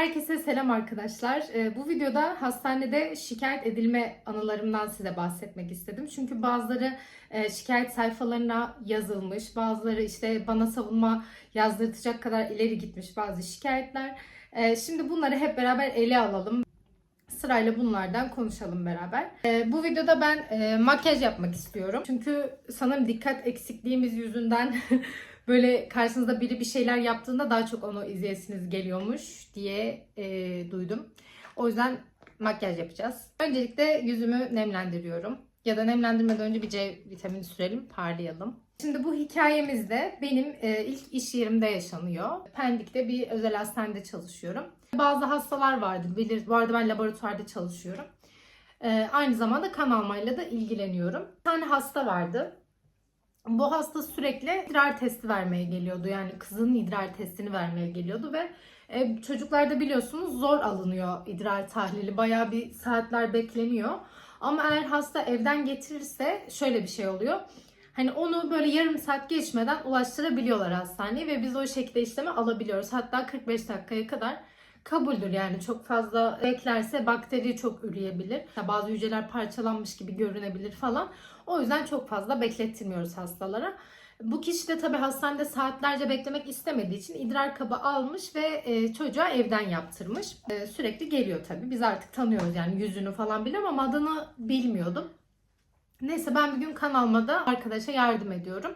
Herkese selam arkadaşlar. Ee, bu videoda hastanede şikayet edilme anılarımdan size bahsetmek istedim. Çünkü bazıları e, şikayet sayfalarına yazılmış, bazıları işte bana savunma yazdırtacak kadar ileri gitmiş bazı şikayetler. Ee, şimdi bunları hep beraber ele alalım. Sırayla bunlardan konuşalım beraber. Ee, bu videoda ben e, makyaj yapmak istiyorum. Çünkü sanırım dikkat eksikliğimiz yüzünden böyle karşınızda biri bir şeyler yaptığında daha çok onu izleyesiniz geliyormuş diye e, duydum. O yüzden makyaj yapacağız. Öncelikle yüzümü nemlendiriyorum. Ya da nemlendirmeden önce bir C vitamini sürelim, parlayalım. Şimdi bu hikayemizde benim e, ilk iş yerimde yaşanıyor. Pendik'te bir özel hastanede çalışıyorum. Bazı hastalar vardır, bilir. Bu arada ben laboratuvarda çalışıyorum. E, aynı zamanda kan almayla da ilgileniyorum. Bir tane hasta vardı. Bu hasta sürekli idrar testi vermeye geliyordu. Yani kızının idrar testini vermeye geliyordu ve e, çocuklarda biliyorsunuz zor alınıyor idrar tahlili. Bayağı bir saatler bekleniyor. Ama eğer hasta evden getirirse şöyle bir şey oluyor. Hani onu böyle yarım saat geçmeden ulaştırabiliyorlar hastaneye ve biz o şekilde işlemi alabiliyoruz. Hatta 45 dakikaya kadar kabuldür yani çok fazla beklerse bakteri çok üreyebilir. Bazı hücreler parçalanmış gibi görünebilir falan. O yüzden çok fazla beklettirmiyoruz hastalara. Bu kişi de tabii hastanede saatlerce beklemek istemediği için idrar kabı almış ve e, çocuğa evden yaptırmış. E, sürekli geliyor tabii. Biz artık tanıyoruz yani yüzünü falan biliyorum ama adını bilmiyordum. Neyse ben bir gün kan almada arkadaşa yardım ediyorum.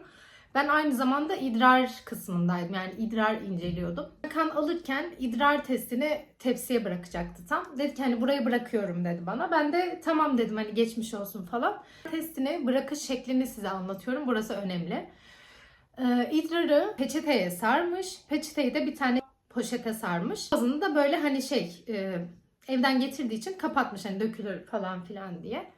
Ben aynı zamanda idrar kısmındaydım. Yani idrar inceliyordum. Kan alırken idrar testini tepsiye bırakacaktı tam. Dedi ki hani buraya bırakıyorum dedi bana. Ben de tamam dedim hani geçmiş olsun falan. Testini bırakış şeklini size anlatıyorum. Burası önemli. Ee, idrarı peçeteye sarmış. Peçeteyi de bir tane poşete sarmış. Ağzını da böyle hani şey e, evden getirdiği için kapatmış hani dökülür falan filan diye.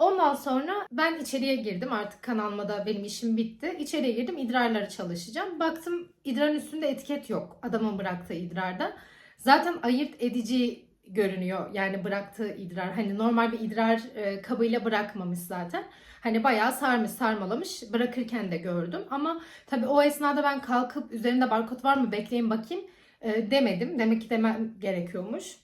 Ondan sonra ben içeriye girdim. Artık kan almada benim işim bitti. İçeriye girdim. idrarları çalışacağım. Baktım idrarın üstünde etiket yok. Adamın bıraktığı idrarda. Zaten ayırt edici görünüyor. Yani bıraktığı idrar. Hani normal bir idrar e, kabıyla bırakmamış zaten. Hani bayağı sarmış, sarmalamış. Bırakırken de gördüm. Ama tabii o esnada ben kalkıp üzerinde barkod var mı bekleyin bakayım e, demedim. Demek ki demem gerekiyormuş.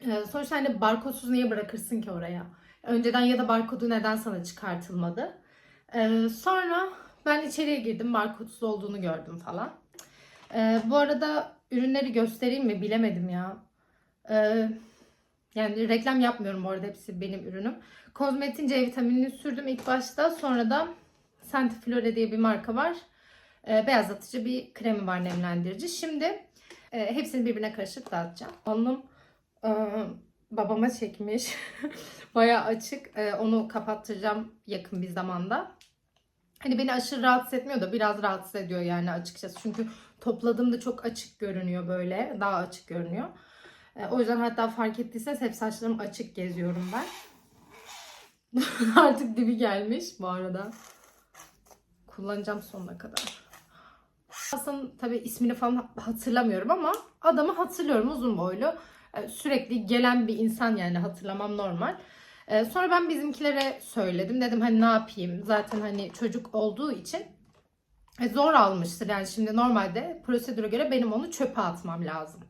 E, sonuçta hani barkodsuz niye bırakırsın ki oraya? Önceden ya da barkodu neden sana çıkartılmadı? Ee, sonra ben içeriye girdim. Barkodsuz olduğunu gördüm falan. Ee, bu arada ürünleri göstereyim mi bilemedim ya. Ee, yani reklam yapmıyorum bu arada hepsi benim ürünüm. Kozmetin C vitaminini sürdüm ilk başta. Sonra da Sentiflora diye bir marka var. Ee, beyazlatıcı bir kremi var nemlendirici. Şimdi e, hepsini birbirine karışık dağıtacağım. Onun e, babama çekmiş. Bayağı açık. Ee, onu kapattıracağım yakın bir zamanda. Hani beni aşırı rahatsız etmiyor da biraz rahatsız ediyor yani açıkçası. Çünkü topladığımda çok açık görünüyor böyle. Daha açık görünüyor. Ee, o yüzden hatta fark ettiyseniz hep saçlarım açık geziyorum ben. Artık dibi gelmiş bu arada. Kullanacağım sonuna kadar. Aslında tabii ismini falan hatırlamıyorum ama adamı hatırlıyorum uzun boylu. Ee, sürekli gelen bir insan yani hatırlamam normal. Ee, sonra ben bizimkilere söyledim. Dedim hani ne yapayım? Zaten hani çocuk olduğu için e, zor almıştır. Yani şimdi normalde prosedüre göre benim onu çöpe atmam lazım.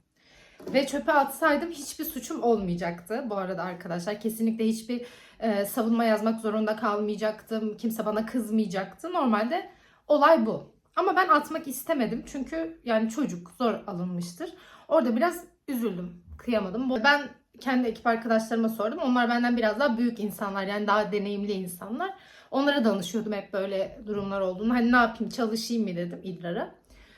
Ve çöpe atsaydım hiçbir suçum olmayacaktı bu arada arkadaşlar. Kesinlikle hiçbir e, savunma yazmak zorunda kalmayacaktım. Kimse bana kızmayacaktı. Normalde olay bu. Ama ben atmak istemedim. Çünkü yani çocuk zor alınmıştır. Orada biraz üzüldüm. Kıyamadım. Ben kendi ekip arkadaşlarıma sordum. Onlar benden biraz daha büyük insanlar. Yani daha deneyimli insanlar. Onlara danışıyordum hep böyle durumlar olduğunu. Hani ne yapayım çalışayım mı dedim idrara.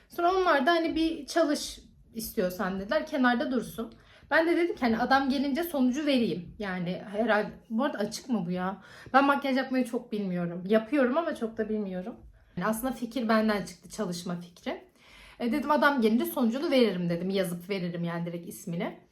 Sonra onlar da hani bir çalış istiyorsan dediler. Kenarda dursun. Ben de dedim ki hani adam gelince sonucu vereyim. Yani herhalde bu arada açık mı bu ya? Ben makyaj yapmayı çok bilmiyorum. Yapıyorum ama çok da bilmiyorum. Yani aslında fikir benden çıktı çalışma fikri. E dedim adam gelince sonucunu veririm dedim. Yazıp veririm yani direkt ismini.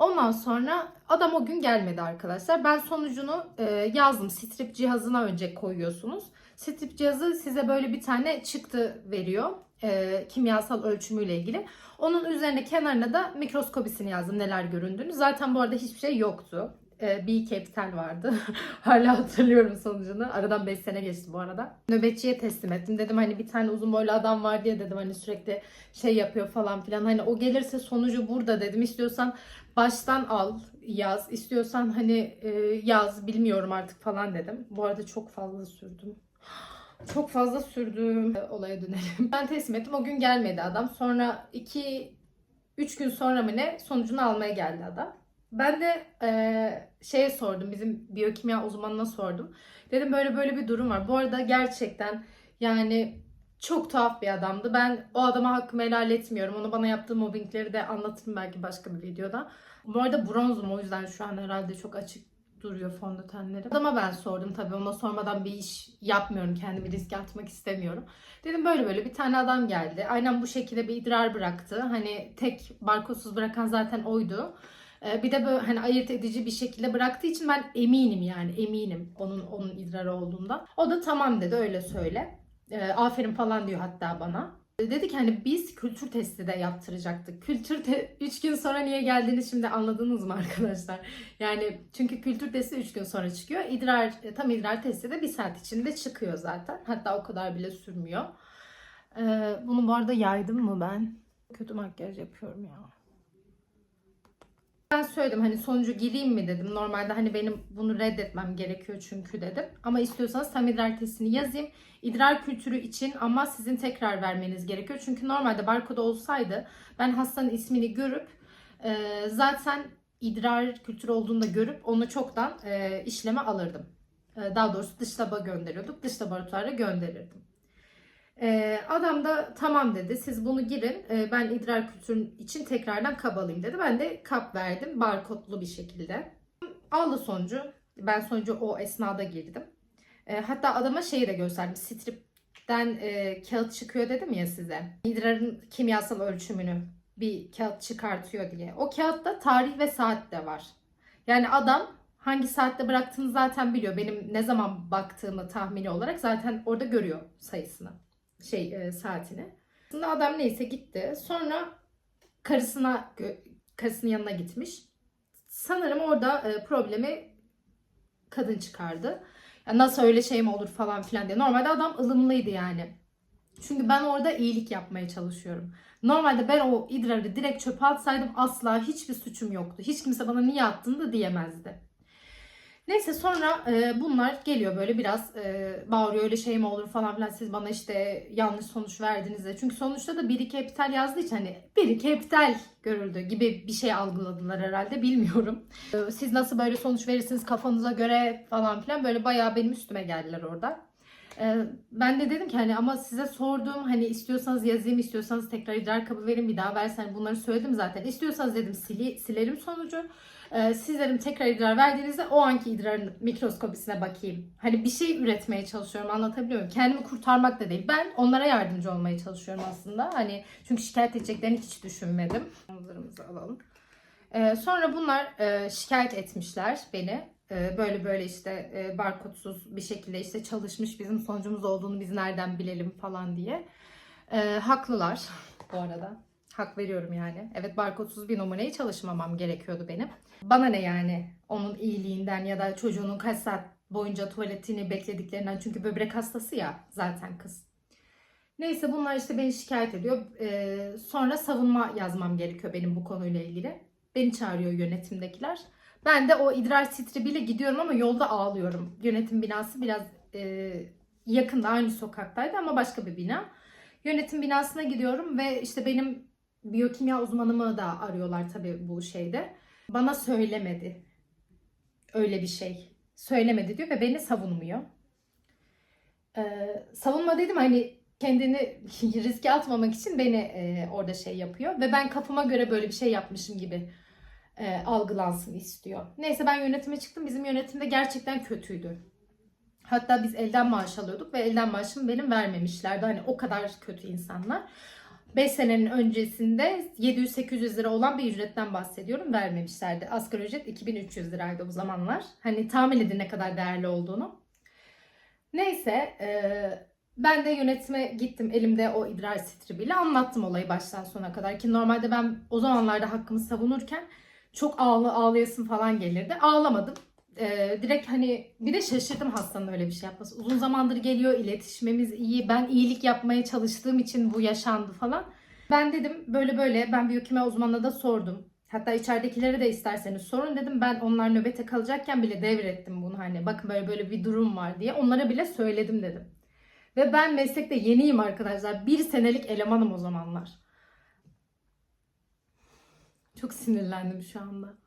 Ondan sonra adam o gün gelmedi arkadaşlar. Ben sonucunu e, yazdım. Strip cihazına önce koyuyorsunuz. Strip cihazı size böyle bir tane çıktı veriyor. E, kimyasal ölçümüyle ilgili. Onun üzerine kenarına da mikroskopisini yazdım neler göründüğünü. Zaten bu arada hiçbir şey yoktu. E, B Capital vardı. Hala hatırlıyorum sonucunu. Aradan 5 sene geçti bu arada. Nöbetçiye teslim ettim. Dedim hani bir tane uzun boylu adam var diye dedim hani sürekli şey yapıyor falan filan. Hani o gelirse sonucu burada dedim. İstiyorsan baştan al yaz. İstiyorsan hani e, yaz bilmiyorum artık falan dedim. Bu arada çok fazla sürdüm. Çok fazla sürdüm. E, Olaya dönelim. Ben teslim ettim. O gün gelmedi adam. Sonra 2 3 gün sonra mı ne sonucunu almaya geldi adam. Ben de e, şeye sordum. Bizim biyokimya uzmanına sordum. Dedim böyle böyle bir durum var. Bu arada gerçekten yani çok tuhaf bir adamdı. Ben o adama hakkımı helal etmiyorum. Onu bana yaptığı mobbingleri de anlatırım belki başka bir videoda. Bu arada bronzum o yüzden şu an herhalde çok açık duruyor fondötenlerim. Adama ben sordum tabii. Ona sormadan bir iş yapmıyorum. Kendimi riske atmak istemiyorum. Dedim böyle böyle bir tane adam geldi. Aynen bu şekilde bir idrar bıraktı. Hani tek barkodsuz bırakan zaten oydu. Ee, Bir de böyle hani ayırt edici bir şekilde bıraktığı için ben eminim yani eminim onun onun idrarı olduğunda. O da tamam dedi öyle söyle. Ee, aferin falan diyor hatta bana. Dedi ki hani biz kültür testi de yaptıracaktık. Kültür 3 gün sonra niye geldiğini şimdi anladınız mı arkadaşlar? Yani çünkü kültür testi 3 gün sonra çıkıyor. İdrar e, tam idrar testi de 1 saat içinde çıkıyor zaten. Hatta o kadar bile sürmüyor. Ee, bunu bu arada yaydım mı ben? Kötü makyaj yapıyorum ya. Ben söyledim hani sonucu gireyim mi dedim. Normalde hani benim bunu reddetmem gerekiyor çünkü dedim. Ama istiyorsanız tam idrar testini yazayım. İdrar kültürü için ama sizin tekrar vermeniz gerekiyor. Çünkü normalde barkoda olsaydı ben hastanın ismini görüp e, zaten idrar kültürü olduğunu da görüp onu çoktan e, işleme alırdım. E, daha doğrusu dış laba gönderiyorduk. Dış laboratuvara gönderirdim. Ee, adam da tamam dedi. Siz bunu girin. Ee, ben idrar kültürün için tekrardan kap alayım dedi. Ben de kap verdim. Barkodlu bir şekilde. Aldı sonucu. Ben sonucu o esnada girdim. Ee, hatta adama şeyi de gösterdim. Strip'ten e, kağıt çıkıyor dedim ya size. İdrarın kimyasal ölçümünü bir kağıt çıkartıyor diye. O kağıtta tarih ve saat de var. Yani adam hangi saatte bıraktığını zaten biliyor. Benim ne zaman baktığımı tahmini olarak zaten orada görüyor sayısını şey e, saatini. Aslında adam neyse gitti. Sonra karısına karısının yanına gitmiş. Sanırım orada e, problemi kadın çıkardı. Ya nasıl öyle şey mi olur falan filan diye. Normalde adam ılımlıydı yani. Çünkü ben orada iyilik yapmaya çalışıyorum. Normalde ben o idrarı direkt çöpe atsaydım asla hiçbir suçum yoktu. Hiç kimse bana niye attın da diyemezdi. Neyse sonra e, bunlar geliyor böyle biraz e, bağırıyor öyle şey mi olur falan filan siz bana işte yanlış sonuç verdiniz de. Çünkü sonuçta da biri capital yazdığı için hani biri capital görüldü gibi bir şey algıladılar herhalde bilmiyorum. E, siz nasıl böyle sonuç verirsiniz kafanıza göre falan filan böyle bayağı benim üstüme geldiler orada. E, ben de dedim ki hani ama size sordum hani istiyorsanız yazayım istiyorsanız tekrar idrar kabı verin bir daha versen bunları söyledim zaten. İstiyorsanız dedim sili, silerim sonucu. Ee, sizlerin tekrar idrar verdiğinizde o anki idrarın mikroskopisine bakayım. Hani bir şey üretmeye çalışıyorum anlatabiliyor muyum? Kendimi kurtarmak da değil. Ben onlara yardımcı olmaya çalışıyorum aslında. Hani çünkü şikayet edeceklerini hiç düşünmedim. Manzaramızı alalım. Ee, sonra bunlar e, şikayet etmişler beni. Ee, böyle böyle işte e, barkodsuz bir şekilde işte çalışmış bizim sonucumuz olduğunu biz nereden bilelim falan diye. Haklılar bu arada. Hak veriyorum yani. Evet barkodsuz bir numuneyi çalışmamam gerekiyordu benim. Bana ne yani onun iyiliğinden ya da çocuğunun kaç saat boyunca tuvaletini beklediklerinden. Çünkü böbrek hastası ya zaten kız. Neyse bunlar işte beni şikayet ediyor. Ee, sonra savunma yazmam gerekiyor benim bu konuyla ilgili. Beni çağırıyor yönetimdekiler. Ben de o idrar stribiyle gidiyorum ama yolda ağlıyorum. Yönetim binası biraz e, yakında aynı sokaktaydı ama başka bir bina. Yönetim binasına gidiyorum ve işte benim biyokimya uzmanımı da arıyorlar tabii bu şeyde. Bana söylemedi. Öyle bir şey. Söylemedi diyor ve beni savunmuyor. Ee, savunma dedim hani kendini riske atmamak için beni e, orada şey yapıyor. Ve ben kafama göre böyle bir şey yapmışım gibi e, algılansın istiyor. Neyse ben yönetime çıktım. Bizim yönetimde gerçekten kötüydü. Hatta biz elden maaş alıyorduk ve elden maaşımı benim vermemişlerdi. Hani o kadar kötü insanlar. 5 senenin öncesinde 700-800 lira olan bir ücretten bahsediyorum. Vermemişlerdi. Asgari ücret 2300 liraydı o zamanlar. Hani tahmin edin ne kadar değerli olduğunu. Neyse e, ben de yönetime gittim elimde o idrar stribiyle anlattım olayı baştan sona kadar. Ki normalde ben o zamanlarda hakkımı savunurken çok ağlı ağlayasın falan gelirdi. Ağlamadım. Ee, direkt hani bir de şaşırdım hastanın öyle bir şey yapması. Uzun zamandır geliyor, iletişimimiz iyi. Ben iyilik yapmaya çalıştığım için bu yaşandı falan. Ben dedim böyle böyle ben biyokimya uzmanına da sordum. Hatta içeridekilere de isterseniz sorun dedim. Ben onlar nöbete kalacakken bile devrettim bunu hani bakın böyle böyle bir durum var diye. Onlara bile söyledim dedim. Ve ben meslekte yeniyim arkadaşlar. Bir senelik elemanım o zamanlar. Çok sinirlendim şu anda.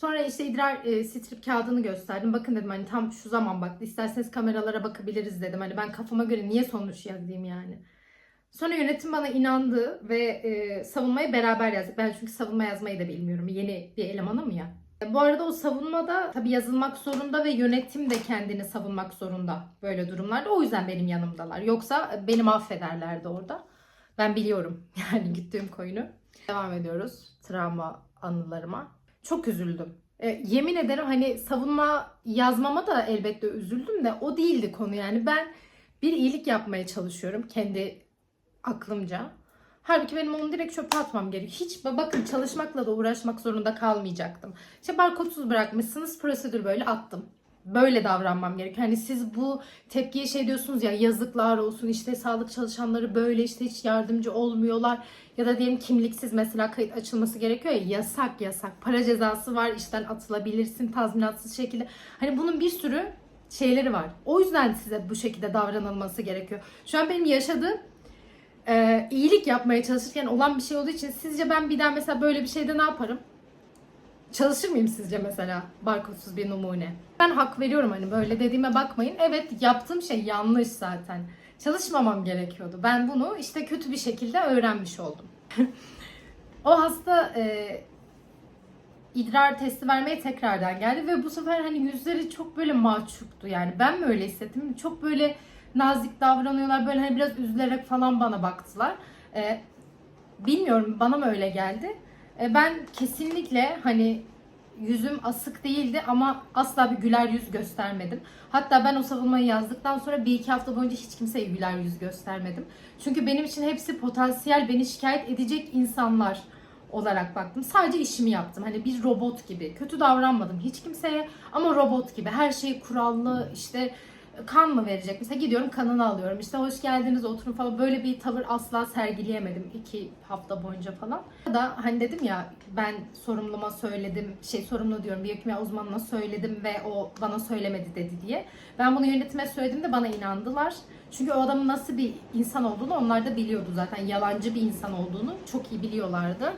Sonra işte idrar e, strip kağıdını gösterdim. Bakın dedim hani tam şu zaman baktı. İsterseniz kameralara bakabiliriz dedim. Hani ben kafama göre niye sonuç yazayım yani. Sonra yönetim bana inandı ve e, savunmayı beraber yazdık. Ben çünkü savunma yazmayı da bilmiyorum. Yeni bir elemanım ya. Bu arada o savunmada tabii yazılmak zorunda ve yönetim de kendini savunmak zorunda böyle durumlarda. O yüzden benim yanımdalar. Yoksa beni mahvederlerdi orada. Ben biliyorum yani gittiğim koyunu. Devam ediyoruz travma anılarıma. Çok üzüldüm. E, yemin ederim hani savunma yazmama da elbette üzüldüm de o değildi konu yani. Ben bir iyilik yapmaya çalışıyorum kendi aklımca. Halbuki benim onu direkt çöpe atmam gerekiyor. Hiç bakın çalışmakla da uğraşmak zorunda kalmayacaktım. İşte barkodsuz bırakmışsınız prosedür böyle attım. Böyle davranmam gerekiyor. Hani siz bu tepkiye şey diyorsunuz ya yazıklar olsun işte sağlık çalışanları böyle işte hiç yardımcı olmuyorlar. Ya da diyelim kimliksiz mesela kayıt açılması gerekiyor ya yasak yasak. Para cezası var işten atılabilirsin tazminatsız şekilde. Hani bunun bir sürü şeyleri var. O yüzden size bu şekilde davranılması gerekiyor. Şu an benim yaşadığım e, iyilik yapmaya çalışırken olan bir şey olduğu için sizce ben bir daha mesela böyle bir şeyde ne yaparım? Çalışır mıyım sizce mesela barkodsuz bir numune? Ben hak veriyorum hani böyle dediğime bakmayın. Evet yaptığım şey yanlış zaten. Çalışmamam gerekiyordu. Ben bunu işte kötü bir şekilde öğrenmiş oldum. o hasta e, idrar testi vermeye tekrardan geldi ve bu sefer hani yüzleri çok böyle mahcuptu yani. Ben mi öyle hissettim? Çok böyle nazik davranıyorlar. Böyle hani biraz üzülerek falan bana baktılar. E, bilmiyorum bana mı öyle geldi? E, ben kesinlikle hani yüzüm asık değildi ama asla bir güler yüz göstermedim. Hatta ben o savunmayı yazdıktan sonra bir iki hafta boyunca hiç kimseye güler yüz göstermedim. Çünkü benim için hepsi potansiyel beni şikayet edecek insanlar olarak baktım. Sadece işimi yaptım. Hani bir robot gibi. Kötü davranmadım hiç kimseye ama robot gibi. Her şey kurallı işte kan mı verecek? Mesela gidiyorum kanını alıyorum. İşte hoş geldiniz oturun falan. Böyle bir tavır asla sergileyemedim iki hafta boyunca falan. Da hani dedim ya ben sorumluma söyledim. Şey sorumlu diyorum biyokimya uzmanına söyledim ve o bana söylemedi dedi diye. Ben bunu yönetime söyledim de bana inandılar. Çünkü o adamın nasıl bir insan olduğunu onlar da biliyordu zaten. Yalancı bir insan olduğunu çok iyi biliyorlardı.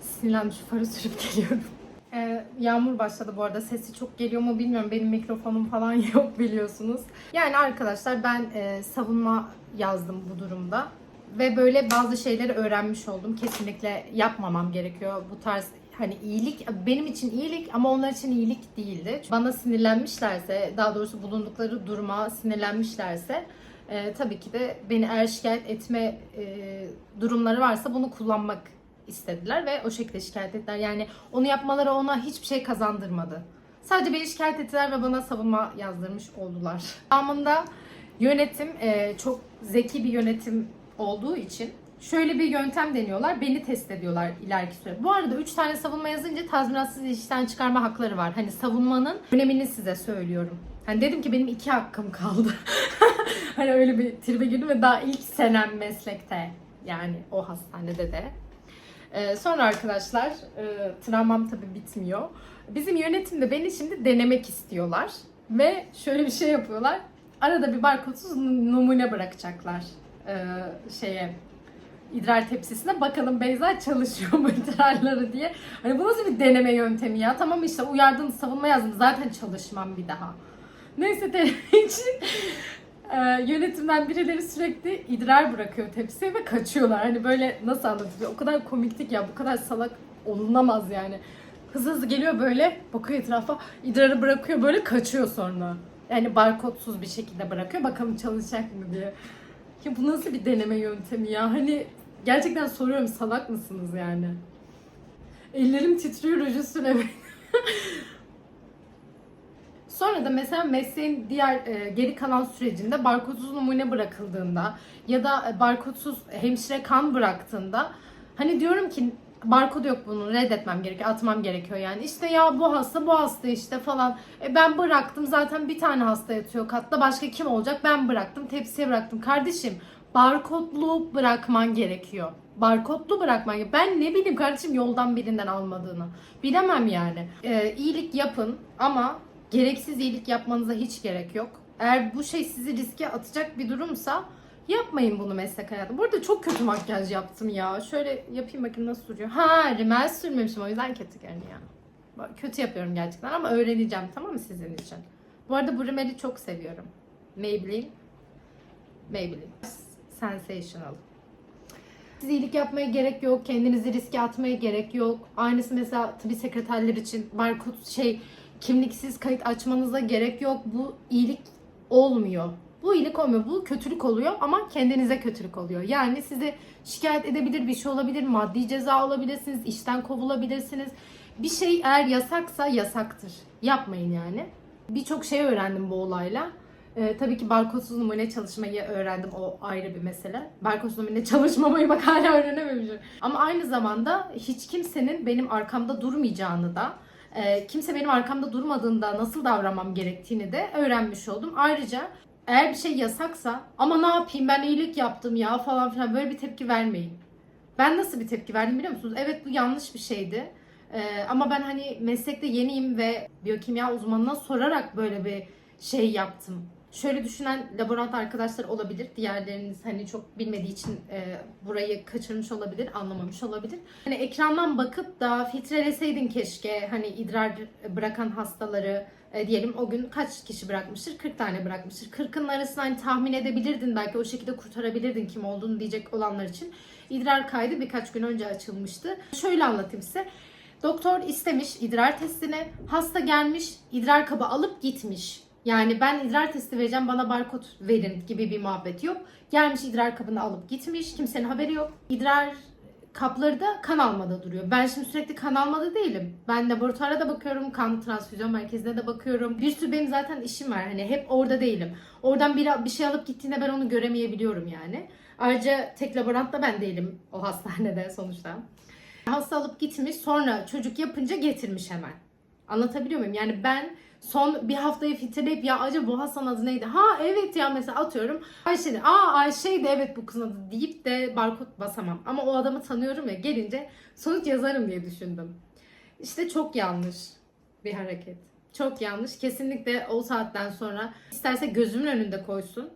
Sinirlendim şu farı sürüp geliyorum. Ee, yağmur başladı bu arada. Sesi çok geliyor mu bilmiyorum. Benim mikrofonum falan yok biliyorsunuz. Yani arkadaşlar ben e, savunma yazdım bu durumda. Ve böyle bazı şeyleri öğrenmiş oldum. Kesinlikle yapmamam gerekiyor. Bu tarz hani iyilik benim için iyilik ama onlar için iyilik değildi. Bana sinirlenmişlerse, daha doğrusu bulundukları duruma sinirlenmişlerse e, tabii ki de beni eğer şikayet etme e, durumları varsa bunu kullanmak istediler ve o şekilde şikayet ettiler. Yani onu yapmaları ona hiçbir şey kazandırmadı. Sadece beni şikayet ettiler ve bana savunma yazdırmış oldular. Devamında yönetim e, çok zeki bir yönetim olduğu için şöyle bir yöntem deniyorlar. Beni test ediyorlar ileriki süre. Bu arada 3 tane savunma yazınca tazminatsız işten çıkarma hakları var. Hani savunmanın önemini size söylüyorum. Hani dedim ki benim iki hakkım kaldı. hani öyle bir tribe girdim ve daha ilk senem meslekte. Yani o hastanede de. Ee, sonra arkadaşlar e, travmam tabii bitmiyor. Bizim yönetimde beni şimdi denemek istiyorlar. Ve şöyle bir şey yapıyorlar. Arada bir barkodsuz numune bırakacaklar e, şeye idrar tepsisine bakalım Beyza çalışıyor mu idrarları diye. Hani bu nasıl bir deneme yöntemi ya? Tamam işte uyardım savunma yazdım zaten çalışmam bir daha. Neyse için e, yönetimden birileri sürekli idrar bırakıyor tepsiye ve kaçıyorlar. Hani böyle nasıl anlatılıyor? O kadar komiklik ya bu kadar salak olunamaz yani. Hızlı hızlı geliyor böyle bakıyor etrafa idrarı bırakıyor böyle kaçıyor sonra. Yani barkodsuz bir şekilde bırakıyor bakalım çalışacak mı diye. Ya bu nasıl bir deneme yöntemi ya? Hani gerçekten soruyorum salak mısınız yani? Ellerim titriyor ruj üstüne. Sonra da mesela mesleğin diğer e, geri kalan sürecinde barkodsuz numune bırakıldığında ya da e, barkodsuz hemşire kan bıraktığında hani diyorum ki barkodu yok bunun reddetmem gerekiyor atmam gerekiyor yani. İşte ya bu hasta bu hasta işte falan. E ben bıraktım zaten bir tane hasta yatıyor katta başka kim olacak? Ben bıraktım tepsiye bıraktım. Kardeşim barkodlu bırakman gerekiyor. Barkodlu bırakman gerekiyor ben ne bileyim kardeşim yoldan birinden almadığını. Bilemem yani. Ee, iyilik yapın ama gereksiz iyilik yapmanıza hiç gerek yok eğer bu şey sizi riske atacak bir durumsa Yapmayın bunu meslek hayatı. Bu arada çok kötü makyaj yaptım ya. Şöyle yapayım bakayım nasıl duruyor. Ha rimel sürmemişim o yüzden kötü görünüyor. Kötü yapıyorum gerçekten ama öğreneceğim tamam mı sizin için. Bu arada bu rimeli çok seviyorum. Maybelline. Maybelline. Sensational. Siz iyilik yapmaya gerek yok. Kendinizi riske atmaya gerek yok. Aynısı mesela tabii sekreterler için barkod şey kimliksiz kayıt açmanıza gerek yok. Bu iyilik olmuyor. Bu iyilik olmuyor. Bu kötülük oluyor ama kendinize kötülük oluyor. Yani sizi şikayet edebilir bir şey olabilir. Maddi ceza olabilirsiniz. işten kovulabilirsiniz. Bir şey eğer yasaksa yasaktır. Yapmayın yani. Birçok şey öğrendim bu olayla. Ee, tabii ki barkodsuz numune çalışmayı öğrendim. O ayrı bir mesele. Barkodsuz numune çalışmamayı bak hala öğrenememişim. Ama aynı zamanda hiç kimsenin benim arkamda durmayacağını da e, kimse benim arkamda durmadığında nasıl davranmam gerektiğini de öğrenmiş oldum. Ayrıca eğer bir şey yasaksa ama ne yapayım ben iyilik yaptım ya falan filan böyle bir tepki vermeyin. Ben nasıl bir tepki verdim biliyor musunuz? Evet bu yanlış bir şeydi. Ee, ama ben hani meslekte yeniyim ve biyokimya uzmanına sorarak böyle bir şey yaptım. Şöyle düşünen laborant arkadaşlar olabilir. Diğerleriniz hani çok bilmediği için e, burayı kaçırmış olabilir, anlamamış olabilir. Hani ekrandan bakıp da filtreleseydin keşke hani idrar bırakan hastaları e, diyelim o gün kaç kişi bırakmıştır? 40 tane bırakmıştır. 40'ın arasından hani tahmin edebilirdin belki o şekilde kurtarabilirdin kim olduğunu diyecek olanlar için. İdrar kaydı birkaç gün önce açılmıştı. Şöyle anlatayım size. Doktor istemiş idrar testini. Hasta gelmiş, idrar kabı alıp gitmiş. Yani ben idrar testi vereceğim bana barkod verin gibi bir muhabbet yok. Gelmiş idrar kabını alıp gitmiş. Kimsenin haberi yok. İdrar kapları da kan almada duruyor. Ben şimdi sürekli kan almada değilim. Ben laboratuvara da bakıyorum, kan transfüzyon merkezine de bakıyorum. Bir sürü benim zaten işim var. Hani hep orada değilim. Oradan bir, bir şey alıp gittiğinde ben onu göremeyebiliyorum yani. Ayrıca tek laborant da ben değilim o hastanede sonuçta. Hasta alıp gitmiş sonra çocuk yapınca getirmiş hemen. Anlatabiliyor muyum? Yani ben son bir haftayı filtreleyip ya acaba bu hastanın adı neydi? Ha evet ya mesela atıyorum Ayşe'nin. Aa Ayşe'ydi evet bu kızın adı deyip de barkod basamam. Ama o adamı tanıyorum ya gelince sonuç yazarım diye düşündüm. İşte çok yanlış bir hareket. Çok yanlış. Kesinlikle o saatten sonra isterse gözümün önünde koysun.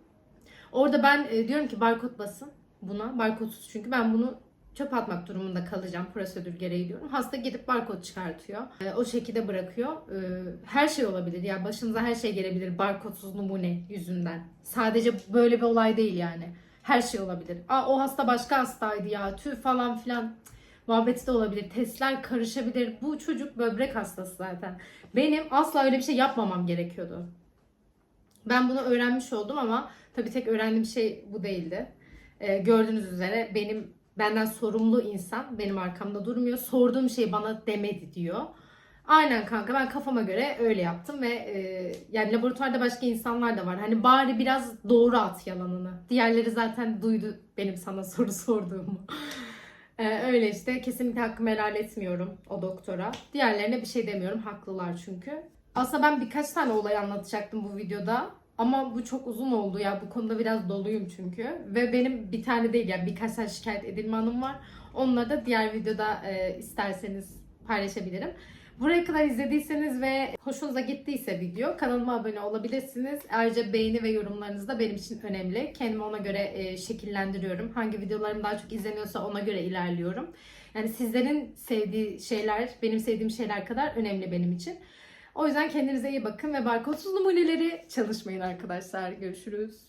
Orada ben e, diyorum ki barkod basın buna. Barkodsuz çünkü ben bunu çöp atmak durumunda kalacağım prosedür gereği diyorum. Hasta gidip barkod çıkartıyor. E, o şekilde bırakıyor. E, her şey olabilir. Yani başınıza her şey gelebilir barkodsuz numune yüzünden. Sadece böyle bir olay değil yani. Her şey olabilir. Aa o hasta başka hastaydı ya tüh falan filan. Muhabbeti de olabilir. Testler karışabilir. Bu çocuk böbrek hastası zaten. Benim asla öyle bir şey yapmamam gerekiyordu. Ben bunu öğrenmiş oldum ama tabii tek öğrendiğim şey bu değildi. Ee, gördüğünüz üzere benim benden sorumlu insan benim arkamda durmuyor. Sorduğum şeyi bana demedi diyor. Aynen kanka ben kafama göre öyle yaptım ve e, yani laboratuvarda başka insanlar da var. Hani bari biraz doğru at yalanını. Diğerleri zaten duydu benim sana soru sorduğumu. Ee, öyle işte kesinlikle hakkımı helal etmiyorum o doktora. Diğerlerine bir şey demiyorum. Haklılar çünkü. Aslında ben birkaç tane olay anlatacaktım bu videoda. Ama bu çok uzun oldu ya. Bu konuda biraz doluyum çünkü. Ve benim bir tane değil yani birkaç tane şikayet edilme anım var. Onları da diğer videoda e, isterseniz paylaşabilirim. Buraya kadar izlediyseniz ve hoşunuza gittiyse video kanalıma abone olabilirsiniz. Ayrıca beğeni ve yorumlarınız da benim için önemli. Kendimi ona göre e, şekillendiriyorum. Hangi videolarım daha çok izleniyorsa ona göre ilerliyorum. Yani sizlerin sevdiği şeyler benim sevdiğim şeyler kadar önemli benim için. O yüzden kendinize iyi bakın ve barkodsuz numuneleri çalışmayın arkadaşlar. Görüşürüz.